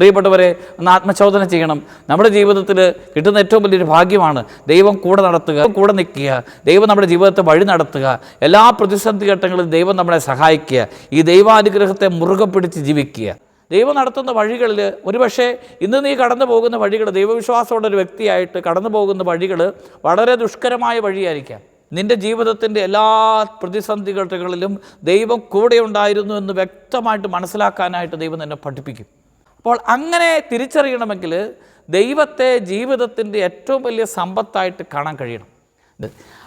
പ്രിയപ്പെട്ടവരെ ഒന്ന് ആത്മചോദന ചെയ്യണം. നമ്മുടെ ജീവിതത്തിൽ കിട്ടുന്ന ഏറ്റവും വലിയൊരു ഭാഗ്യമാണ് ദൈവം കൂടെ നടത്തുക കൂടെ നിൽക്കുക ദൈവം നമ്മുടെ ജീവിതത്തെ വഴി നടത്തുക. എല്ലാ പ്രതിസന്ധി ഘട്ടങ്ങളിലും ദൈവം നമ്മളെ സഹായിക്കുക ഈ ദൈവാനുഗ്രഹത്തെ മുറുകെ പിടിച്ച് ജീവിക്കുക. ദൈവം നടത്തുന്ന വഴികളിൽ ഒരുപക്ഷെ ഇന്ന് നീ കടന്നു പോകുന്ന വഴികൾ ദൈവവിശ്വാസമുള്ള ഒരു വ്യക്തിയായിട്ട് കടന്നു പോകുന്ന വഴികൾ വളരെ ദുഷ്കരമായ വഴിയായിരിക്കാം. നിന്റെ ജീവിതത്തിന്റെ എല്ലാ പ്രതിസന്ധികളിലും ദൈവം കൂടെ ഉണ്ടായിരുന്നു എന്ന് വ്യക്തമായിട്ട് മനസ്സിലാക്കാനായിട്ട് ദൈവം എന്നെ പഠിപ്പിക്കും. അപ്പോൾ അങ്ങനെ തിരിച്ചറിയണമെങ്കിൽ ദൈവത്തെ ജീവിതത്തിന്റെ ഏറ്റവും വലിയ സമ്പത്തായിട്ട് കാണാൻ കഴിയണം.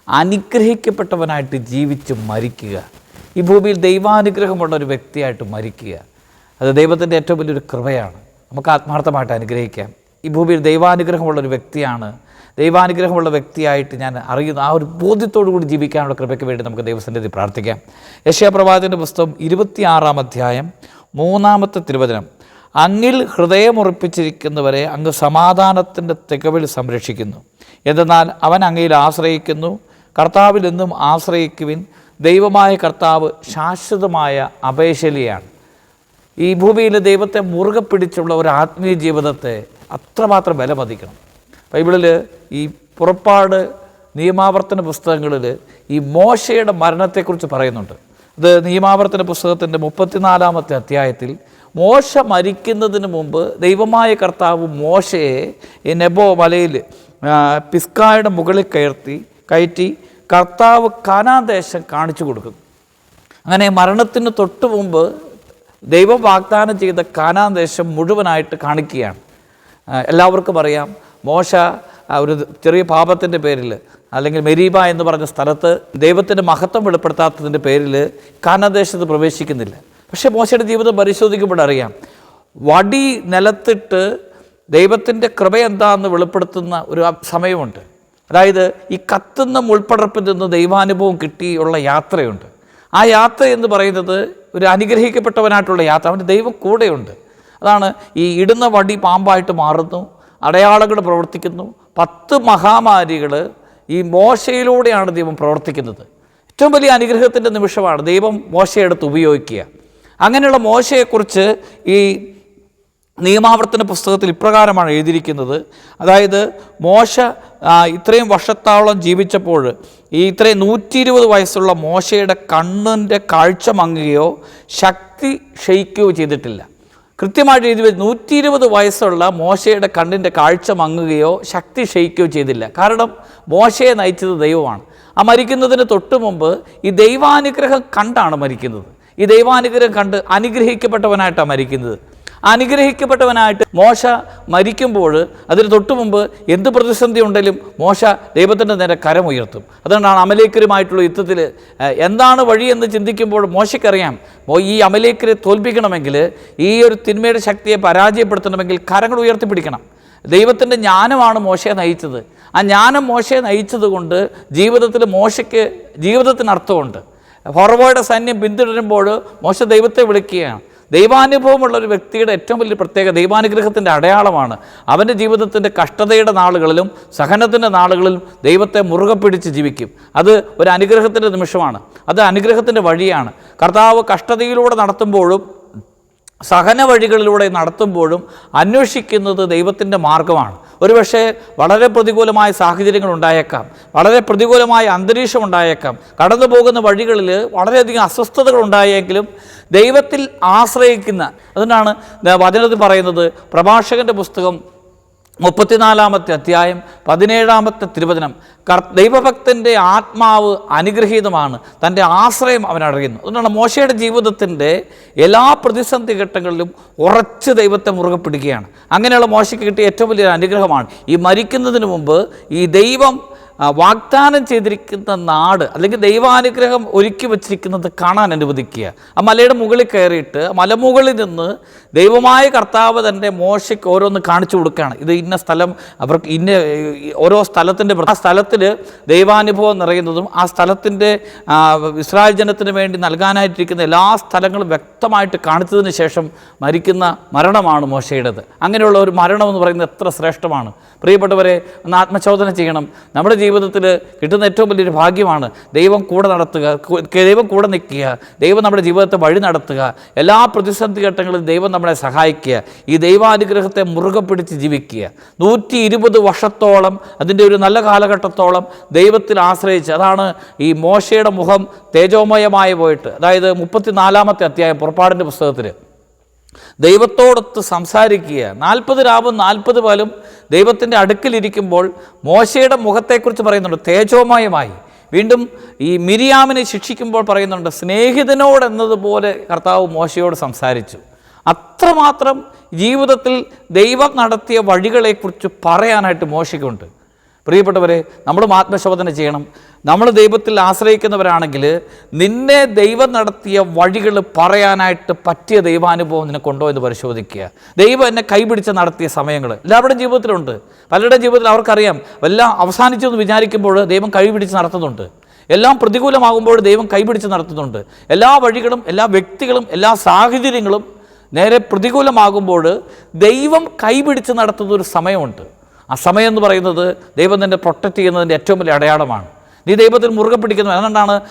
അനുഗ്രഹിക്കപ്പെട്ടവനായിട്ട് ജീവിച്ച് മരിക്കുക. ഈ ഭൂമിയിൽ ദൈവാനുഗ്രഹമുള്ള ഒരു വ്യക്തിയായിട്ട് മരിക്കുക. അത് ദൈവത്തിന്റെ ഏറ്റവും വലിയൊരു കൃപയാണ്. നമുക്ക് ആത്മാർത്ഥമായിട്ട് അനുഗ്രഹിക്കാം. ഈ ഭൂമിയിൽ ദൈവാനുഗ്രഹമുള്ള ഒരു വ്യക്തിയാണ്. ദൈവാനുഗ്രഹമുള്ള വ്യക്തിയായിട്ട് ഞാൻ അറിയുന്ന ആ ഒരു ബോധ്യത്തോടു കൂടി ജീവിക്കാനുള്ള കൃപയ്ക്ക് വേണ്ടി നമുക്ക് ദൈവസന്നിധി പ്രാർത്ഥിക്കാം. യശയപ്രവാചന്റെ പുസ്തകം ഇരുപത്തിയാറാം അധ്യായം മൂന്നാമത്തെ തിരുവചനം. അങ്ങിൽ ഹൃദയമുറപ്പിച്ചിരിക്കുന്നവരെ അങ്ങ് സമാധാനത്തിന്റെ തികവിൽ സംരക്ഷിക്കുന്നു. എന്തെന്നാൽ അവൻ അങ്ങയിൽ ആശ്രയിക്കുന്നു. കർത്താവിൽ നിന്നും ആശ്രയിക്കുവിൻ. ദൈവമായ കർത്താവ് ശാശ്വതമായ അപേശലിയാണ്. ഈ ഭൂമിയിൽ ദൈവത്തെ മുറുകെ പിടിച്ചുള്ള ഒരു ആത്മീയ ജീവിതത്തെ അത്രമാത്രം വിലമതിക്കണം. ബൈബിളിൽ ഈ പുറപ്പാട് നിയമാവർത്തന പുസ്തകങ്ങളിൽ ഈ മോശയുടെ മരണത്തെക്കുറിച്ച് പറയുന്നുണ്ട്. അത് നിയമാവർത്തന പുസ്തകത്തിന്റെ മുപ്പത്തിനാലാമത്തെ അധ്യായത്തിൽ മോശ മരിക്കുന്നതിന് മുമ്പ് ദൈവമായ കർത്താവ് മോശയെ നെബോ മലയിൽ പിസ്കായുടെ മുകളിൽ കയർത്തി കയറ്റി കർത്താവ് കാനാദേശം കാണിച്ചു കൊടുക്കുന്നു. അങ്ങനെ മരണത്തിന് തൊട്ട് മുമ്പ് ദൈവം വാഗ്ദാനം ചെയ്ത കാനാന്തേശം മുഴുവനായിട്ട് കാണിക്കുകയാണ്. എല്ലാവർക്കും അറിയാം മോശ ഒരു ചെറിയ പാപത്തിന്റെ പേരിൽ അല്ലെങ്കിൽ മെരീബ എന്ന് പറഞ്ഞ സ്ഥലത്ത് ദൈവത്തിന്റെ മഹത്വം വെളിപ്പെടുത്താത്തതിന്റെ പേരിൽ കാനാദേശത്ത് പ്രവേശിക്കുന്നില്ല. പക്ഷേ മോശയുടെ ജീവിതം പരിശോധിക്കുമ്പോൾ അറിയാം. വടി നിലത്തിട്ട് ദൈവത്തിന്റെ കൃപ എന്താണെന്ന് വെളിപ്പെടുത്തുന്ന ഒരു സമയമുണ്ട്. അതായത് ഈ കത്തുന്ന മുൾപ്പടർപ്പിൽ നിന്ന് ദൈവാനുഭവം കിട്ടിയുള്ള യാത്രയുണ്ട്. ആ യാത്ര എന്ന് പറയുന്നത് ഒരു അനുഗ്രഹിക്കപ്പെട്ടവനായിട്ടുള്ള യാത്ര. അവന്റെ ദൈവം കൂടെയുണ്ട്. അതാണ് ഈ ഇടുന്ന വടി പാമ്പായിട്ട് മാറുന്നു അടയാളങ്ങൾ പ്രവർത്തിക്കുന്നു. പത്ത് മഹാമാരികൾ ഈ മോശയിലൂടെയാണ് ദൈവം പ്രവർത്തിക്കുന്നത്. ഏറ്റവും വലിയ അനുഗ്രഹത്തിന്റെ നിമിഷമാണ് ദൈവം മോശയെടുത്ത് ഉപയോഗിക്കുക. അങ്ങനെയുള്ള മോശയെക്കുറിച്ച് ഈ നിയമാവർത്തന പുസ്തകത്തിൽ ഇപ്രകാരമാണ് എഴുതിയിരിക്കുന്നത്. അതായത് മോശ ഇത്രയും വർഷത്താവളം ജീവിച്ചപ്പോൾ ഈ ഇത്രയും നൂറ്റി ഇരുപത് വയസ്സുള്ള മോശയുടെ കണ്ണിന്റെ കാഴ്ച മങ്ങുകയോ ശക്തി ക്ഷയിക്കുകയോ ചെയ്തിട്ടില്ല. കൃത്യമായിട്ട് എഴുതി വെച്ച് നൂറ്റി ഇരുപത് വയസ്സുള്ള മോശയുടെ കണ്ണിന്റെ കാഴ്ച മങ്ങുകയോ ശക്തി ക്ഷയിക്കുകയോ ചെയ്തില്ല. കാരണം മോശയെ നയിച്ചത് ദൈവമാണ്. ആ മരിക്കുന്നതിന് തൊട്ട് മുമ്പ് ഈ ദൈവാനുഗ്രഹം കണ്ടാണ് മരിക്കുന്നത്. ഈ ദൈവാനുഗ്രഹം കണ്ട് അനുഗ്രഹിക്കപ്പെട്ടവനായിട്ടാണ് മരിക്കുന്നത്. അനുഗ്രഹിക്കപ്പെട്ടവനായിട്ട് മോശ മരിക്കുമ്പോൾ അതിന് തൊട്ടു മുമ്പ് എന്ത് പ്രതിസന്ധി ഉണ്ടെങ്കിലും മോശ ദൈവത്തിന്റെ നേരെ കരമുയർത്തും അതുകൊണ്ടാണ് അമലേക്കരുമായിട്ടുള്ള യുദ്ധത്തിൽ എന്താണ് വഴി എന്ന് ചിന്തിക്കുമ്പോൾ മോശയ്ക്കറിയാം. ഈ അമലേക്കരെ തോൽപ്പിക്കണമെങ്കിൽ ഈ ഒരു തിന്മയുടെ ശക്തിയെ പരാജയപ്പെടുത്തണമെങ്കിൽ കരങ്ങൾ ഉയർത്തിപ്പിടിക്കണം. ദൈവത്തിന്റെ ജ്ഞാനമാണ് മോശയെ നയിച്ചത്. ആ ജ്ഞാനം മോശയെ നയിച്ചത് കൊണ്ട് ജീവിതത്തിൽ മോശയ്ക്ക് ജീവിതത്തിന് അർത്ഥമുണ്ട് ഫറവോയുടെ സൈന്യം പിന്തുടരുമ്പോൾ മോശ ദൈവത്തെ വിളിക്കുകയാണ്. ദൈവാനുഭവമുള്ള ഒരു വ്യക്തിയുടെ ഏറ്റവും വലിയ പ്രത്യേക ദൈവാനുഗ്രഹത്തിന്റെ അടയാളമാണ്. അവന്റെ ജീവിതത്തിന്റെ കഷ്ടതയുടെ നാളുകളിലും സഹനത്തിന്റെ നാളുകളിലും ദൈവത്തെ മുറുകെ പിടിച്ച് ജീവിക്കും. അത് ഒരു അനുഗ്രഹത്തിന്റെ നിമിഷമാണ്. അത് അനുഗ്രഹത്തിന്റെ വഴിയാണ്. കർത്താവ് കഷ്ടതയിലൂടെ നടത്തുമ്പോഴും സഹന വഴികളിലൂടെ നടത്തുമ്പോഴും അന്വേഷിക്കുന്നത് ദൈവത്തിന്റെ മാർഗമാണ്. ഒരുപക്ഷെ വളരെ പ്രതികൂലമായ സാഹചര്യങ്ങൾ ഉണ്ടായേക്കാം വളരെ പ്രതികൂലമായ അന്തരീക്ഷം ഉണ്ടായേക്കാം കടന്നു പോകുന്ന വഴികളിൽ വളരെയധികം അസ്വസ്ഥതകൾ ഉണ്ടായെങ്കിലും ദൈവത്തിൽ ആശ്രയിക്കുന്ന അതുകൊണ്ടാണ് വചനത്തിൽ പറയുന്നത് പ്രഭാഷകന്റെ പുസ്തകം മുപ്പത്തിനാലാമത്തെ അധ്യായം പതിനേഴാമത്തെ തിരുവചനം. കർ ദൈവഭക്തന്റെ ആത്മാവ് അനുഗ്രഹീതമാണ്. തന്റെ ആശ്രയം അവൻ അറിയുന്നു അതുകൊണ്ടാണ് മോശയുടെ ജീവിതത്തിന്റെ എല്ലാ പ്രതിസന്ധി ഘട്ടങ്ങളിലും ഉറച്ച് ദൈവത്തെ മുറുകെ പിടിക്കുകയാണ്. അങ്ങനെയുള്ള മോശയ്ക്ക് കിട്ടിയ ഏറ്റവും വലിയ അനുഗ്രഹമാണ് ഈ മരിക്കുന്നതിന് മുമ്പ് ഈ ദൈവം വാഗ്ദാനം ചെയ്തിരിക്കുന്ന നാട് അല്ലെങ്കിൽ ദൈവാനുഗ്രഹം ഒരുക്കി വച്ചിരിക്കുന്നത് കാണാൻ അനുവദിക്കുക. ആ മലയുടെ മുകളിൽ കയറിയിട്ട് മലമുകളിൽ നിന്ന് ദൈവമായ കർത്താവ് തന്റെ മോശയ്ക്ക് ഓരോന്ന് കാണിച്ചു കൊടുക്കുകയാണ്. ഇത് ഇന്ന സ്ഥലം അവർക്ക് ഇന്ന ഓരോ സ്ഥലത്തിന്റെ ആ സ്ഥലത്തിൽ ദൈവാനുഭവം നിറയുന്നതും ആ സ്ഥലത്തിന്റെ ഇസ്രായേൽ ജനത്തിന് വേണ്ടി നൽകാനായിട്ടിരിക്കുന്ന എല്ലാ സ്ഥലങ്ങളും വ്യക്തമായിട്ട് കാണിച്ചതിന് ശേഷം മരിക്കുന്ന മരണമാണ് മോശയുടേത്. അങ്ങനെയുള്ള ഒരു മരണം എന്ന് പറയുന്നത് എത്ര ശ്രേഷ്ഠമാണ്. പ്രിയപ്പെട്ടവരെ ഒന്ന് ആത്മചോദന ചെയ്യണം. നമ്മുടെ ജീവിതം ജീവിതത്തിൽ കിട്ടുന്ന ഏറ്റവും വലിയൊരു ഭാഗ്യമാണ് ദൈവം കൂടെ നടത്തുക ദൈവം കൂടെ നിൽക്കുക ദൈവം നമ്മുടെ ജീവിതത്തെ വഴി നടത്തുക എല്ലാ പ്രതിസന്ധി ഘട്ടങ്ങളിലും ദൈവം നമ്മളെ സഹായിക്കുക ഈ ദൈവാനുഗ്രഹത്തെ മുറുകെ പിടിച്ച് ജീവിക്കുക. നൂറ്റി ഇരുപത് വർഷത്തോളം അതിന്റെ ഒരു നല്ല കാലഘട്ടത്തോളം ദൈവത്തിൽ ആശ്രയിച്ച് അതാണ് ഈ മോശയുടെ മുഖം തേജോമയമായി പോയിട്ട് അതായത് മുപ്പത്തിനാലാമത്തെ അധ്യായം പുറപ്പാടിന്റെ പുസ്തകത്തിൽ ദൈവത്തോടൊത്ത് സംസാരിക്കുക നാൽപ്പത് രാവും നാൽപ്പത് പകലും ദൈവത്തിന്റെ അടുക്കിലിരിക്കുമ്പോൾ മോശയുടെ മുഖത്തെക്കുറിച്ച് പറയുന്നുണ്ട്. തേജോമയമായി. വീണ്ടും ഈ മിരിയാമിനെ ശിക്ഷിക്കുമ്പോൾ പറയുന്നുണ്ട് സ്നേഹിതനോട് എന്നതുപോലെ കർത്താവ് മോശയോട് സംസാരിച്ചു. അത്രമാത്രം ജീവിതത്തിൽ ദൈവം നടത്തിയ വഴികളെക്കുറിച്ച് പറയാനായിട്ട് മോശയ്ക്കുണ്ട്. പ്രിയപ്പെട്ടവരെ നമ്മളും ആത്മശോധന ചെയ്യണം. നമ്മൾ ദൈവത്തിൽ ആശ്രയിക്കുന്നവരാണെങ്കിൽ നിന്നെ ദൈവം നടത്തിയ വഴികൾ പറയാനായിട്ട് പറ്റിയ ദൈവാനുഭവം നിനക്കുണ്ടോ എന്ന് പരിശോധിക്കുക. ദൈവം എന്നെ കൈപിടിച്ച് നടത്തിയ സമയങ്ങൾ. എല്ലാവരുടെയും ജീവിതത്തിലുണ്ട്. പലരുടെ ജീവിതത്തിൽ അവർക്കറിയാം. എല്ലാം അവസാനിച്ചു എന്ന് വിചാരിക്കുമ്പോൾ ദൈവം കൈപിടിച്ച് നടത്തുന്നുണ്ട്. എല്ലാം പ്രതികൂലമാകുമ്പോൾ ദൈവം കൈപിടിച്ച് നടത്തുന്നുണ്ട്. എല്ലാ വഴികളും എല്ലാ വ്യക്തികളും എല്ലാ സാഹചര്യങ്ങളും നേരെ പ്രതികൂലമാകുമ്പോൾ ദൈവം കൈപിടിച്ച് നടത്തുന്ന ഒരു സമയമുണ്ട്. സമയം എന്ന് പറയുന്നത് ദൈവം തന്നെ പ്രൊട്ടക്റ്റ് ചെയ്യുന്നതിന്റെ ഏറ്റവും വലിയ അടയാളമാണ്. നീ ദൈവത്തിൽ മുറുകെ പിടിക്കുന്നു. അതുകൊണ്ടാണ്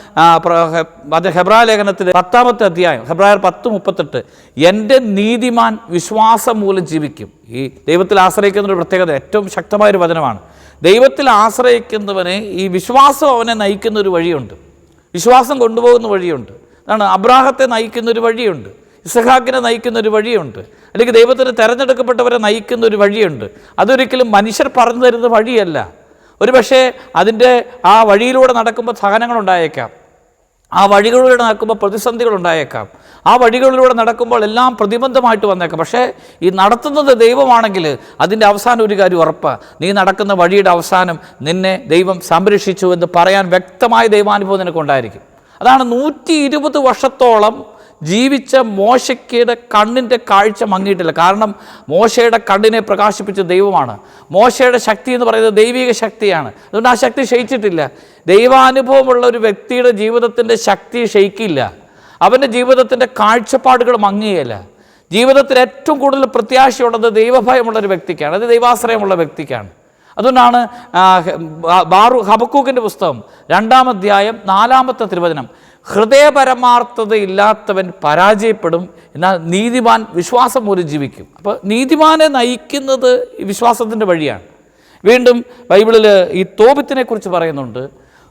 അത് ഹെബ്രാ ലേഖനത്തിൽ പത്താമത്തെ അധ്യായം ഹെബ്രായർ പത്ത് മുപ്പത്തെട്ട്. എന്റെ നീതിമാൻ വിശ്വാസം മൂലം ജീവിക്കും. ഈ ദൈവത്തിൽ ആശ്രയിക്കുന്ന ഒരു പ്രത്യേകത ഏറ്റവും ശക്തമായൊരു വചനമാണ്. ദൈവത്തിൽ ആശ്രയിക്കുന്നവനെ ഈ വിശ്വാസം അവനെ നയിക്കുന്ന ഒരു വഴിയുണ്ട്. വിശ്വാസം കൊണ്ടുപോകുന്ന വഴിയുണ്ട്. അതാണ് അബ്രാഹത്തെ നയിക്കുന്ന ഒരു വഴിയുണ്ട്. ഇസഹാക്കിനെ നയിക്കുന്ന ഒരു വഴിയുണ്ട്. അല്ലെങ്കിൽ ദൈവത്തിന് തിരഞ്ഞെടുക്കപ്പെട്ടവരെ നയിക്കുന്ന ഒരു വഴിയുണ്ട്. അതൊരിക്കലും മനുഷ്യർ പറഞ്ഞു തരുന്ന വഴിയല്ല. ഒരു പക്ഷേ അതിന്റെ ആ വഴിയിലൂടെ നടക്കുമ്പോൾ സഹനങ്ങളുണ്ടായേക്കാം. ആ വഴികളിലൂടെ നടക്കുമ്പോൾ പ്രതിസന്ധികൾ ഉണ്ടായേക്കാം ആ വഴികളിലൂടെ നടക്കുമ്പോൾ എല്ലാം പ്രതിബന്ധമായിട്ട് വന്നേക്കാം. പക്ഷേ ഈ നടത്തുന്നത് ദൈവമാണെങ്കിൽ അതിന്റെ അവസാനം ഒരു കാര്യം ഉറപ്പാണ് നീ നടക്കുന്ന വഴിയുടെ അവസാനം നിന്നെ ദൈവം സംരക്ഷിച്ചു എന്ന് പറയാൻ വ്യക്തമായ ദൈവാനുഭവം നിനക്കുണ്ടായിരിക്കും. അതാണ് നൂറ്റി ഇരുപത് വർഷത്തോളം ജീവിച്ച മോശയ്ക്കയുടെ കണ്ണിന്റെ കാഴ്ച മങ്ങിയിട്ടില്ല. കാരണം മോശയുടെ കണ്ണിനെ പ്രകാശിപ്പിച്ച ദൈവമാണ്. മോശയുടെ ശക്തി എന്ന് പറയുന്നത് ദൈവിക ശക്തിയാണ്. അതുകൊണ്ട് ആ ശക്തി ക്ഷയിച്ചിട്ടില്ല. ദൈവാനുഭവമുള്ള ഒരു വ്യക്തിയുടെ ജീവിതത്തിന്റെ ശക്തി ക്ഷയിക്കില്ല. അവന്റെ ജീവിതത്തിന്റെ കാഴ്ചപ്പാടുകൾ മങ്ങിയല്ല. ജീവിതത്തിൽ ഏറ്റവും കൂടുതൽ പ്രത്യാശയുള്ളത് ദൈവഭയമുള്ള ഒരു വ്യക്തിക്കാണ്. അത് ദൈവാശ്രയമുള്ള വ്യക്തിക്കാണ്. അതുകൊണ്ടാണ് ബാറു ഹബക്കൂക്കിന്റെ പുസ്തകം രണ്ടാം അധ്യായം നാലാമത്തെ തിരുവചനം. ഹൃദയപരമാർത്ഥതയില്ലാത്തവൻ പരാജയപ്പെടും എന്നാൽ നീതിമാൻ വിശ്വാസം മൂലം ജീവിക്കും. അപ്പോൾ നീതിമാനെ നയിക്കുന്നത് വിശ്വാസത്തിന്റെ വഴിയാണ്. വീണ്ടും ബൈബിളിൽ ഈ തോപിത്തിനെക്കുറിച്ച് പറയുന്നുണ്ട്.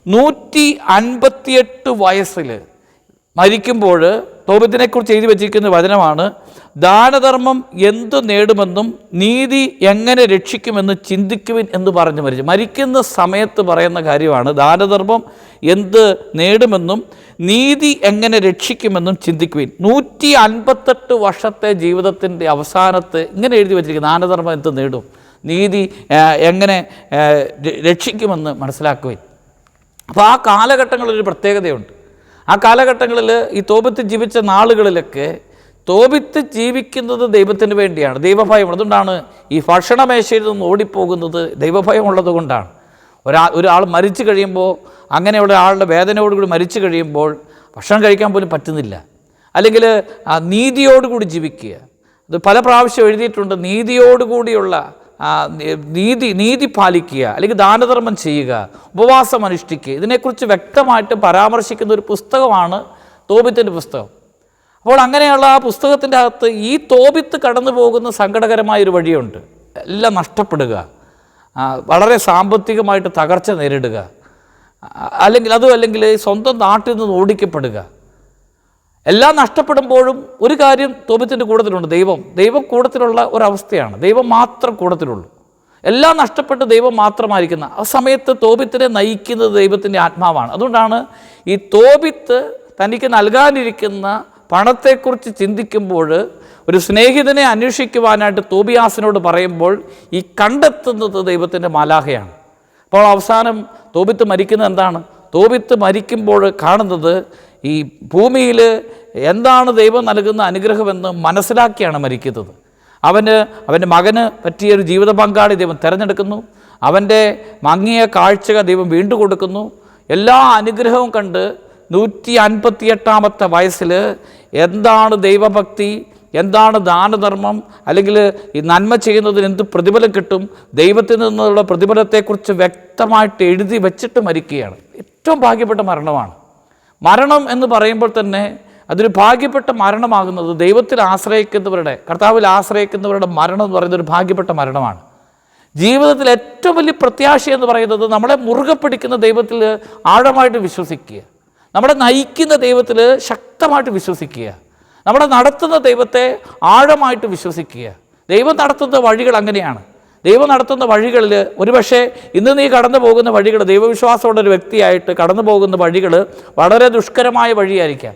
നൂറ്റി അൻപത്തിയെട്ട് വയസ്സിൽ മരിക്കുമ്പോൾ തോപത്തിനെക്കുറിച്ച് എഴുതി വച്ചിരിക്കുന്ന വചനമാണ് ദാനധർമ്മം എന്തു നേടുമെന്നും നീതി എങ്ങനെ രക്ഷിക്കുമെന്ന് ചിന്തിക്കുവിൻ എന്ന് പറഞ്ഞു മരിച്ചു. മരിക്കുന്ന സമയത്ത് പറയുന്ന കാര്യമാണ് ദാനധർമ്മം എന്ത് നേടുമെന്നും നീതി എങ്ങനെ രക്ഷിക്കുമെന്നും ചിന്തിക്കുവിൻ. നൂറ്റി അൻപത്തെട്ട് വർഷത്തെ ജീവിതത്തിന്റെ അവസാനത്ത് ഇങ്ങനെ എഴുതി വച്ചിരിക്കുന്നു ദാനധർമ്മം എന്ത് നേടും നീതി എങ്ങനെ രക്ഷിക്കുമെന്ന് മനസ്സിലാക്കുവിൻ. അപ്പോൾ ആ കാലഘട്ടങ്ങളൊരു പ്രത്യേകതയുണ്ട്. ആ കാലഘട്ടങ്ങളിൽ ഈ തോപത്ത് ജീവിച്ച നാളുകളിലൊക്കെ തോപിത്ത് ജീവിക്കുന്നത് ദൈവത്തിന് വേണ്ടിയാണ്. ദൈവഭയം. അതുകൊണ്ടാണ് ഈ ഭക്ഷണമേശയിൽ നിന്ന് ഓടിപ്പോകുന്നത് ദൈവഭയമുള്ളത് കൊണ്ടാണ്. ഒരാൾ ഒരാൾ മരിച്ചു കഴിയുമ്പോൾ അങ്ങനെയുള്ള ആളുടെ വേദനയോടുകൂടി മരിച്ചു കഴിയുമ്പോൾ ഭക്ഷണം കഴിക്കാൻ പോലും പറ്റുന്നില്ല. അല്ലെങ്കിൽ നീതിയോടുകൂടി ജീവിക്കുക. അത് പല പ്രാവശ്യം എഴുതിയിട്ടുണ്ട് നീതിയോടുകൂടിയുള്ള നീതി നീതി പാലിക്കുക അല്ലെങ്കിൽ ദാനധർമ്മം ചെയ്യുക ഉപവാസം അനുഷ്ഠിക്കുക ഇതിനെക്കുറിച്ച് വ്യക്തമായിട്ട് പരാമർശിക്കുന്ന ഒരു പുസ്തകമാണ് തോപിത്തിന്റെ പുസ്തകം. അപ്പോൾ അങ്ങനെയുള്ള ആ പുസ്തകത്തിന്റെ അകത്ത് ഈ തോപിത്ത് കടന്നു പോകുന്ന സങ്കടകരമായൊരു വഴിയുണ്ട്. എല്ലാം നഷ്ടപ്പെടുക. വളരെ സാമ്പത്തികമായിട്ട് തകർച്ച നേരിടുക. അല്ലെങ്കിൽ അതും അല്ലെങ്കിൽ സ്വന്തം നാട്ടിൽ നിന്ന് ഓടിക്കപ്പെടുക. എല്ലാം നഷ്ടപ്പെടുമ്പോഴും ഒരു കാര്യം തോപത്തിന്റെ കൂടത്തിലുണ്ട് ദൈവം. ദൈവം കൂടത്തിലുള്ള ഒരവസ്ഥയാണ്. ദൈവം മാത്രം കൂടത്തിലുള്ളൂ. എല്ലാം നഷ്ടപ്പെട്ട് ദൈവം മാത്രമായിരിക്കുന്ന ആ സമയത്ത് തോപിത്തിനെ നയിക്കുന്നത് ദൈവത്തിന്റെ ആത്മാവാണ്. അതുകൊണ്ടാണ് ഈ തോപിത്ത് തനിക്ക് നൽകാനിരിക്കുന്ന പണത്തെക്കുറിച്ച് ചിന്തിക്കുമ്പോൾ ഒരു സ്നേഹിതനെ അന്വേഷിക്കുവാനായിട്ട് തോബിയാസിനോട് പറയുമ്പോൾ ഈ കണ്ടെത്തുന്നത് ദൈവത്തിന്റെ മാലാഹയാണ് അപ്പോൾ അവസാനം തോബിത്ത് മരിക്കുന്നത് എന്താണ്? തോബിത്ത് മരിക്കുമ്പോൾ കാണുന്നത് ഈ ഭൂമിയിൽ എന്താണ് ദൈവം നൽകുന്ന അനുഗ്രഹമെന്ന് മനസ്സിലാക്കിയാണ് മരിക്കുന്നത്. അവന് അവന്റെ മകന് പറ്റിയൊരു ജീവിത പങ്കാളി ദൈവം തിരഞ്ഞെടുക്കുന്നു. അവന്റെ മങ്ങിയ കാഴ്ചകൾ ദൈവം വീണ്ടും കൊടുക്കുന്നു. എല്ലാ അനുഗ്രഹവും കണ്ട് നൂറ്റി അൻപത്തിയെട്ടാമത്തെ വയസ്സിൽ എന്താണ് ദൈവഭക്തി എന്താണ് ദാനധർമ്മം അല്ലെങ്കിൽ ഈ നന്മ ചെയ്യുന്നതിന് എന്ത് പ്രതിഫലം കിട്ടും ദൈവത്തിൽ നിന്നുള്ള പ്രതിഫലത്തെക്കുറിച്ച് വ്യക്തമായിട്ട് എഴുതി വെച്ചിട്ട് മരിക്കുകയാണ്. ഏറ്റവും ഭാഗ്യപ്പെട്ട മരണമാണ്. മരണം എന്ന് പറയുമ്പോൾ തന്നെ അതൊരു ഭാഗ്യപ്പെട്ട മരണമാകുന്നത് ദൈവത്തിൽ ആശ്രയിക്കുന്നവരുടെ കർത്താവിൽ ആശ്രയിക്കുന്നവരുടെ മരണം എന്ന് പറയുന്നത് ഒരു ഭാഗ്യപ്പെട്ട മരണമാണ്. ജീവിതത്തിൽ ഏറ്റവും വലിയ പ്രത്യാശ എന്ന് പറയുന്നത് നമ്മളെ മുറുകെ പിടിക്കുന്ന ദൈവത്തിൽ ആഴമായിട്ട് വിശ്വസിക്കുക. നമ്മളെ നയിക്കുന്ന ദൈവത്തിൽ ശക്തമായിട്ട് വിശ്വസിക്കുക. നമ്മളെ നടത്തുന്ന ദൈവത്തെ ആഴമായിട്ട് വിശ്വസിക്കുക. ദൈവം നടത്തുന്ന വഴികൾ അങ്ങനെയാണ്. ദൈവം നടത്തുന്ന വഴികളിൽ ഒരുപക്ഷെ ഇന്ന് നീ കടന്നു പോകുന്ന വഴികൾ ദൈവവിശ്വാസമുള്ള ഒരു വ്യക്തിയായിട്ട് കടന്നു പോകുന്ന വഴികൾ വളരെ ദുഷ്കരമായ വഴിയായിരിക്കാം.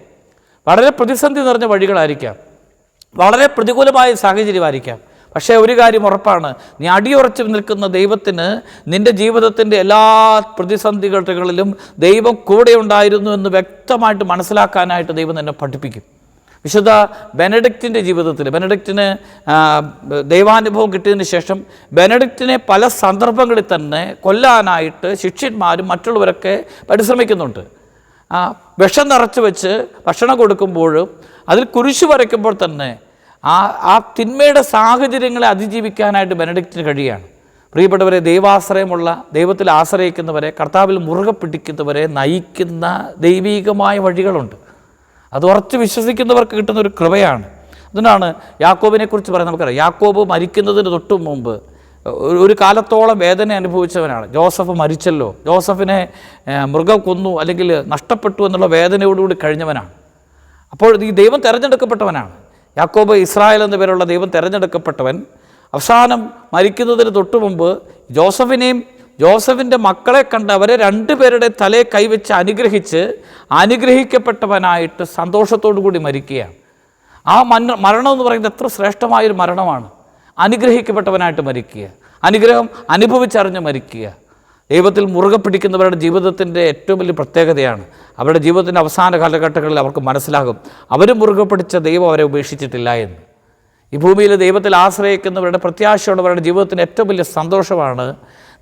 വളരെ പ്രതിസന്ധി നിറഞ്ഞ വഴികളായിരിക്കാം. വളരെ പ്രതികൂലമായ സാഹചര്യമായിരിക്കാം. പക്ഷേ ഒരു കാര്യം ഉറപ്പാണ്. നീ അടിയുറച്ച് നിൽക്കുന്ന ദൈവത്തിന് നിന്റെ ജീവിതത്തിന്റെ എല്ലാ പ്രതിസന്ധികളിലും ദൈവം കൂടെ ഉണ്ടായിരുന്നു എന്ന് വ്യക്തമായിട്ട് മനസ്സിലാക്കാനായിട്ട് ദൈവം നിന്നെ പഠിപ്പിക്കും. വിശുദ്ധ ബെനഡിക്റ്റിന്റെ ജീവിതത്തിൽ ബെനഡിക്റ്റിന് ദൈവാനുഭവം കിട്ടിയതിന് ശേഷം ബെനഡിക്റ്റിനെ പല സന്ദർഭങ്ങളിൽ തന്നെ കൊല്ലാനായിട്ട് ശിഷ്യന്മാരും മറ്റുള്ളവരൊക്കെ പരിശ്രമിക്കുന്നുണ്ട്. വിഷം നിറച്ച് വെച്ച് ഭക്ഷണം കൊടുക്കുമ്പോഴും അതിൽ കുരിശ് വരയ്ക്കുമ്പോൾ തന്നെ ആ ആ തിന്മയുടെ സാഹചര്യങ്ങളെ അതിജീവിക്കാനായിട്ട് ബെനഡിക്റ്റിന് കഴിയുകയാണ്. പ്രിയപ്പെട്ടവരെ ദൈവാശ്രയമുള്ള ദൈവത്തിൽ ആശ്രയിക്കുന്നവരെ കർത്താവിൽ മുറുകെ പിടിക്കുന്നവരെ നയിക്കുന്ന ദൈവീകമായ വഴികളുണ്ട്. അത് ഉറച്ച് വിശ്വസിക്കുന്നവർക്ക് കിട്ടുന്ന ഒരു കൃപയാണ്. അതുകൊണ്ടാണ് യാക്കോബിനെ കുറിച്ച് പറയാൻ നമുക്കറിയാം. യാക്കോബ് മരിക്കുന്നതിന് തൊട്ടു മുമ്പ് ഒരു- കാലത്തോളം വേദന അനുഭവിച്ചവനാണ്. ജോസഫ് മരിച്ചല്ലോ. ജോസഫിനെ മൃഗം കൊന്നു അല്ലെങ്കിൽ നഷ്ടപ്പെട്ടു എന്നുള്ള വേദനയോടുകൂടി കഴിഞ്ഞവനാണ്. അപ്പോൾ ഈ ദൈവം തിരഞ്ഞെടുക്കപ്പെട്ടവനാണ്. യാക്കോബ് ഇസ്രായേൽ എന്ന പേരുള്ള ദൈവം തിരഞ്ഞെടുക്കപ്പെട്ടവൻ. അവസാനം മരിക്കുന്നതിന് തൊട്ടു മുമ്പ് ജോസഫിനെയും ജോസഫിന്റെ മക്കളെ കണ്ട് അവരെ രണ്ടുപേരുടെ തലയെ കൈവച്ച് അനുഗ്രഹിച്ച് അനുഗ്രഹിക്കപ്പെട്ടവനായിട്ട് സന്തോഷത്തോടു കൂടി മരിക്കുകയാണ്. ആ മന്ന മരണം എന്ന് പറയുന്നത് എത്ര ശ്രേഷ്ഠമായൊരു മരണമാണ്. അനുഗ്രഹിക്കപ്പെട്ടവനായിട്ട് മരിക്കുക. അനുഗ്രഹം അനുഭവിച്ചറിഞ്ഞ് മരിക്കുക. ദൈവത്തിൽ മുറുകെ പിടിക്കുന്നവരുടെ ജീവിതത്തിന്റെ ഏറ്റവും വലിയ പ്രത്യേകതയാണ്. അവരുടെ ജീവിതത്തിന്റെ അവസാന കാലഘട്ടങ്ങളിൽ അവർക്ക് മനസ്സിലാകും. അവർ മുറുകെ പിടിച്ച ദൈവം അവരെ ഉപേക്ഷിച്ചിട്ടില്ല എന്ന്. ഈ ഭൂമിയിൽ ദൈവത്തിൽ ആശ്രയിക്കുന്നവരുടെ പ്രത്യാശയുള്ളവരുടെ ജീവിതത്തിന് ഏറ്റവും വലിയ സന്തോഷമാണ്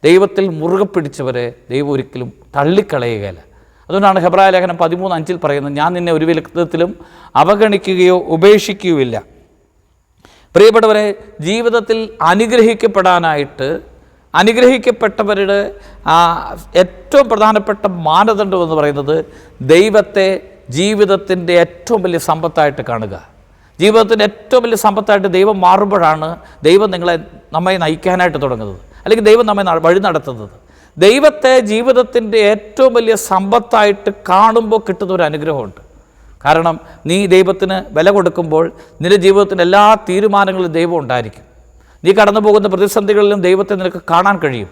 ദൈവത്തിൽ മുറുകെ പിടിച്ചവരെ ദൈവം ഒരിക്കലും തള്ളിക്കളയുകയില്ല. അതുകൊണ്ടാണ് ഹെബ്രായ ലേഖനം പതിമൂന്ന് അഞ്ചിൽ പറയുന്നത് ഞാൻ നിന്നെ ഒരു വിധത്തിലും അവഗണിക്കുകയോ ഉപേക്ഷിക്കുകയുമില്ല. പ്രിയപ്പെട്ടവരെ ജീവിതത്തിൽ അനുഗ്രഹിക്കപ്പെടാനായിട്ട് അനുഗ്രഹിക്കപ്പെട്ടവരുടെ ഏറ്റവും പ്രധാനപ്പെട്ട മാനദണ്ഡം എന്ന് പറയുന്നത് ദൈവത്തെ ജീവിതത്തിന്റെ ഏറ്റവും വലിയ സമ്പത്തായിട്ട് കാണുക. ജീവിതത്തിന്റെ ഏറ്റവും വലിയ സമ്പത്തായിട്ട് ദൈവം മാറുമ്പോഴാണ് ദൈവം നിങ്ങളെ നമ്മെ നയിക്കാനായിട്ട് തുടങ്ങുന്നത്. അല്ലെങ്കിൽ ദൈവം നമ്മെ വഴി നടത്തുന്നത്. ദൈവത്തെ ജീവിതത്തിന്റെ ഏറ്റവും വലിയ സമ്പത്തായിട്ട് കാണുമ്പോൾ കിട്ടുന്ന ഒരു അനുഗ്രഹമുണ്ട്. കാരണം നീ ദൈവത്തിന് വില കൊടുക്കുമ്പോൾ നിന്റെ ജീവിതത്തിന്റെ എല്ലാ തീരുമാനങ്ങളിലും ദൈവം ഉണ്ടായിരിക്കും. നീ കടന്നു പോകുന്ന പ്രതിസന്ധികളിലും ദൈവത്തെ നിനക്ക് കാണാൻ കഴിയും.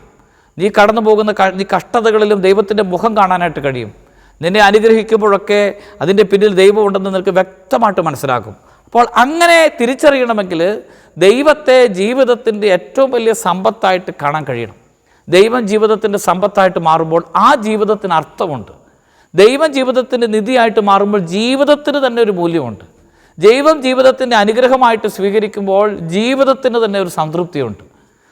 നീ കടന്നു പോകുന്ന നീ കഷ്ടതകളിലും ദൈവത്തിന്റെ മുഖം കാണാനായിട്ട് കഴിയും. നിന്നെ അനുഗ്രഹിക്കുമ്പോഴൊക്കെ അതിന്റെ പിന്നിൽ ദൈവമുണ്ടെന്ന് നിനക്ക് വ്യക്തമായിട്ട് മനസ്സിലാക്കും അപ്പോൾ അങ്ങനെ തിരിച്ചറിയണമെങ്കിൽ ദൈവത്തെ ജീവിതത്തിന്റെ ഏറ്റവും വലിയ സമ്പത്തായിട്ട് കാണാൻ കഴിയണം. ദൈവം ജീവിതത്തിന്റെ സമ്പത്തായിട്ട് മാറുമ്പോൾ ആ ജീവിതത്തിന് അർത്ഥമുണ്ട്. ദൈവം ജീവിതത്തിന്റെ നിധിയായിട്ട് മാറുമ്പോൾ ജീവിതത്തിന് തന്നെ ഒരു മൂല്യമുണ്ട്. ദൈവം ജീവിതത്തിന്റെ അനുഗ്രഹമായിട്ട് സ്വീകരിക്കുമ്പോൾ ജീവിതത്തിന് തന്നെ ഒരു സംതൃപ്തിയുണ്ട്.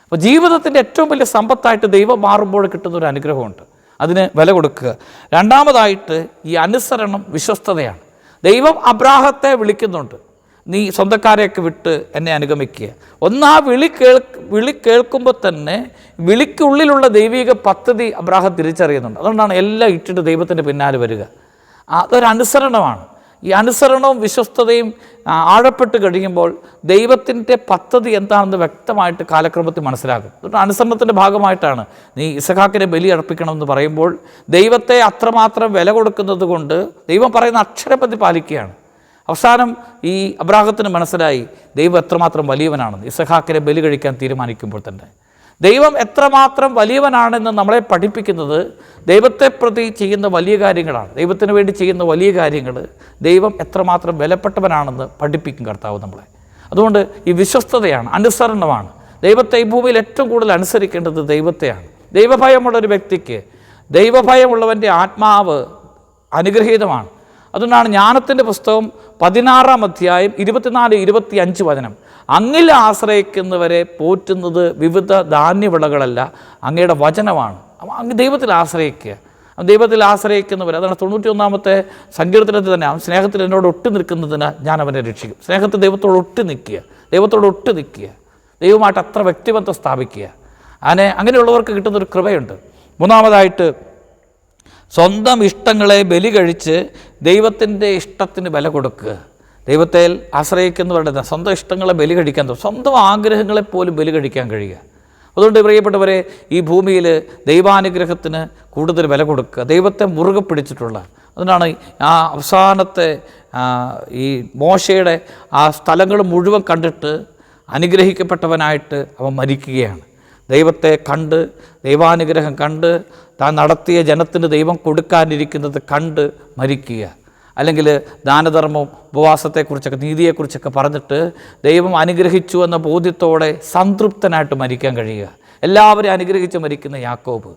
അപ്പോൾ ജീവിതത്തിന്റെ ഏറ്റവും വലിയ സമ്പത്തായിട്ട് ദൈവം മാറുമ്പോൾ കിട്ടുന്ന ഒരു അനുഗ്രഹമുണ്ട്. അതിന് വില കൊടുക്കുക. രണ്ടാമതായിട്ട് ഈ അനുസരണം വിശ്വസ്തതയാണ്. ദൈവം അബ്രാഹത്തെ വിളിക്കുന്നുണ്ട്. നീ സ്വന്തക്കാരെയൊക്കെ വിട്ട് എന്നെ അനുഗമിക്കുക. ഒന്ന് ആ വിളി കേൾ വിളി കേൾക്കുമ്പോൾ തന്നെ വിളിക്കുള്ളിലുള്ള ദൈവിക പദ്ധതി അബ്രാഹം തിരിച്ചറിയുന്നുണ്ട്. അതുകൊണ്ടാണ് എല്ലാം ഇട്ടിട്ട് ദൈവത്തിന്റെ പിന്നാലെ വരിക. അതൊരനുസരണമാണ് ഈ അനുസരണവും വിശ്വസ്തതയും ആഴപ്പെട്ട് കഴിയുമ്പോൾ ദൈവത്തിന്റെ പദ്ധതി എന്താണെന്ന് വ്യക്തമായിട്ട് കാലക്രമത്തിൽ മനസ്സിലാകും. അതുകൊണ്ട് അനുസരണത്തിന്റെ ഭാഗമായിട്ടാണ് നീ ഇസഹാക്കിനെ ബലി അർപ്പിക്കണമെന്ന് പറയുമ്പോൾ ദൈവത്തെ അത്രമാത്രം വില കൊടുക്കുന്നത് കൊണ്ട് ദൈവം പറയുന്ന അക്ഷരപതി പാലിക്കുകയാണ്. അവസാനം ഈ അബ്രാഹത്തിന് മനസ്സിലായി ദൈവം എത്രമാത്രം വലിയവനാണെന്ന്. ഇസഹാക്കിനെ ബലി കഴിക്കാൻ തീരുമാനിക്കുമ്പോൾ തന്നെ. ദൈവം എത്രമാത്രം വലിയവനാണെന്ന് നമ്മളെ പഠിപ്പിക്കുന്നത് ദൈവത്തെ പ്രതി ചെയ്യുന്ന വലിയ കാര്യങ്ങളാണ്. ദൈവത്തിന് വേണ്ടി ചെയ്യുന്ന വലിയ കാര്യങ്ങൾ ദൈവം എത്രമാത്രം വിലപ്പെട്ടവനാണെന്ന് പഠിപ്പിക്കും കർത്താവ് നമ്മളെ. അതുകൊണ്ട് ഈ വിശ്വസ്തതയാണ് അനുസരണമാണ്. ദൈവത്തെ ഈ ഭൂമിയിൽ ഏറ്റവും കൂടുതൽ അനുസരിക്കേണ്ടത് ദൈവത്തെയാണ്. ദൈവഭയമുള്ള ഒരു വ്യക്തിക്ക് ദൈവഭയമുള്ളവന്റെ ആത്മാവ് അനുഗ്രഹീതമാണ്. അതുകൊണ്ടാണ് ജ്ഞാനത്തിന്റെ പുസ്തകം പതിനാറാം അധ്യായം ഇരുപത്തിനാല് ഇരുപത്തി അഞ്ച് വചനം. അങ്ങിൽ ആശ്രയിക്കുന്നവരെ പോറ്റുന്നത് വിവിധ ധാന്യവിളകളല്ല അങ്ങയുടെ വചനമാണ്. അങ്ങ് ദൈവത്തിൽ ആശ്രയിക്കുക. ദൈവത്തിൽ ആശ്രയിക്കുന്നവർ അതാണ് തൊണ്ണൂറ്റി ഒന്നാമത്തെ സങ്കീർത്തനത്തിൽ തന്നെ അവൻ സ്നേഹത്തിൽ എന്നോട് ഒട്ടി നിൽക്കുന്നതിന് ഞാൻ അവനെ രക്ഷിക്കും. സ്നേഹത്തിൽ ദൈവത്തോട് ഒട്ടി നിൽക്കുക. ദൈവത്തോട് ഒട്ടി നിൽക്കുക. ദൈവമായിട്ട് അത്ര വ്യക്തിബന്ധം സ്ഥാപിക്കുക. അങ്ങനെ അങ്ങനെയുള്ളവർക്ക് കിട്ടുന്നൊരു കൃപയുണ്ട്. മൂന്നാമതായിട്ട് സ്വന്തം ഇഷ്ടങ്ങളെ ബലി കഴിച്ച് ദൈവത്തിന്റെ ഇഷ്ടത്തിന് ബല കൊടുക്കുക. ദൈവത്തെ ആശ്രയിക്കുന്നവരുടെ സ്വന്തം ഇഷ്ടങ്ങളെ ബലി കഴിക്കാൻ. സ്വന്തം ആഗ്രഹങ്ങളെ പോലും ബലി കഴിക്കാൻ കഴിയുക. അതുകൊണ്ട് പ്രിയപ്പെട്ടവരെ ഈ ഭൂമിയിൽ ദൈവാനുഗ്രഹത്തിന് കൂടുതൽ വില കൊടുക്കുക. ദൈവത്തെ മുറുകെ പിടിച്ചിട്ടുള്ള. അതുകൊണ്ടാണ് ആ അവസാനത്തെ ഈ മോശയുടെ ആ സ്ഥലങ്ങൾ മുഴുവൻ കണ്ടിട്ട് അനുഗ്രഹിക്കപ്പെട്ടവനായിട്ട് അവൻ മരിക്കുകയാണ്. ദൈവത്തെ കണ്ട് ദൈവാനുഗ്രഹം കണ്ട് താൻ നടത്തിയ ജനത്തിന് ദൈവം കൊടുക്കാനിരിക്കുന്നത് കണ്ട് മരിക്കുക. അല്ലെങ്കിൽ ദാനധർമ്മം ഉപവാസത്തെക്കുറിച്ചൊക്കെ നീതിയെക്കുറിച്ചൊക്കെ പറഞ്ഞിട്ട് ദൈവം അനുഗ്രഹിച്ചു എന്ന ബോധ്യത്തോടെ സംതൃപ്തനായിട്ട് മരിക്കാൻ കഴിയുക. എല്ലാവരെയും അനുഗ്രഹിച്ച് മരിക്കുന്ന യാക്കോബ്.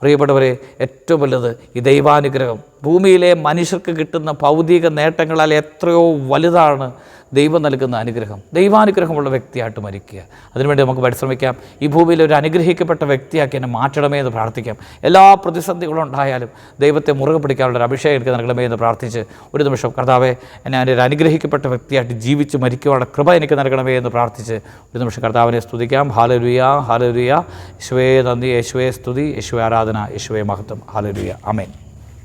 പ്രിയപ്പെട്ടവരെ ഏറ്റവും വലുത് ഈ ദൈവാനുഗ്രഹം. ഭൂമിയിലെ മനുഷ്യർക്ക് കിട്ടുന്ന ഭൗതിക നേട്ടങ്ങളാൽ എത്രയോ വലുതാണ് ദൈവം നൽകുന്ന അനുഗ്രഹം. ദൈവാനുഗ്രഹമുള്ള വ്യക്തിയായിട്ട് മരിക്കുക. അതിനുവേണ്ടി നമുക്ക് പരിശ്രമിക്കാം. ഈ ഭൂമിയിൽ ഒരു അനുഗ്രഹിക്കപ്പെട്ട വ്യക്തിയാക്കി എന്നെ മാറ്റണമേ എന്ന് പ്രാർത്ഥിക്കാം. എല്ലാ പ്രതിസന്ധികളും ഉണ്ടായാലും ദൈവത്തെ മുറുകെ പിടിക്കാനുള്ള ഒരു അഭിഷേകം എനിക്ക് നൽകണമേ എന്ന് പ്രാർത്ഥിച്ച് ഒരു നിമിഷം കർത്താവെ എന്നെ ഒരു അനുഗ്രഹിക്കപ്പെട്ട വ്യക്തിയായിട്ട് ജീവിച്ച് മരിക്കുവാനുള്ള കൃപ എനിക്ക് നൽകണമേ എന്ന് പ്രാർത്ഥിച്ച് ഒരു നിമിഷം കർത്താവിനെ സ്തുതിക്കാം. ഹാലരുയ ഹാലരുയ യേശുവേ നന്ദി യേശുവേ സ്തുതി യേശുവേ ആരാധന യേശുവേ മഹത്വം. ഹാലരുയ അമേൻ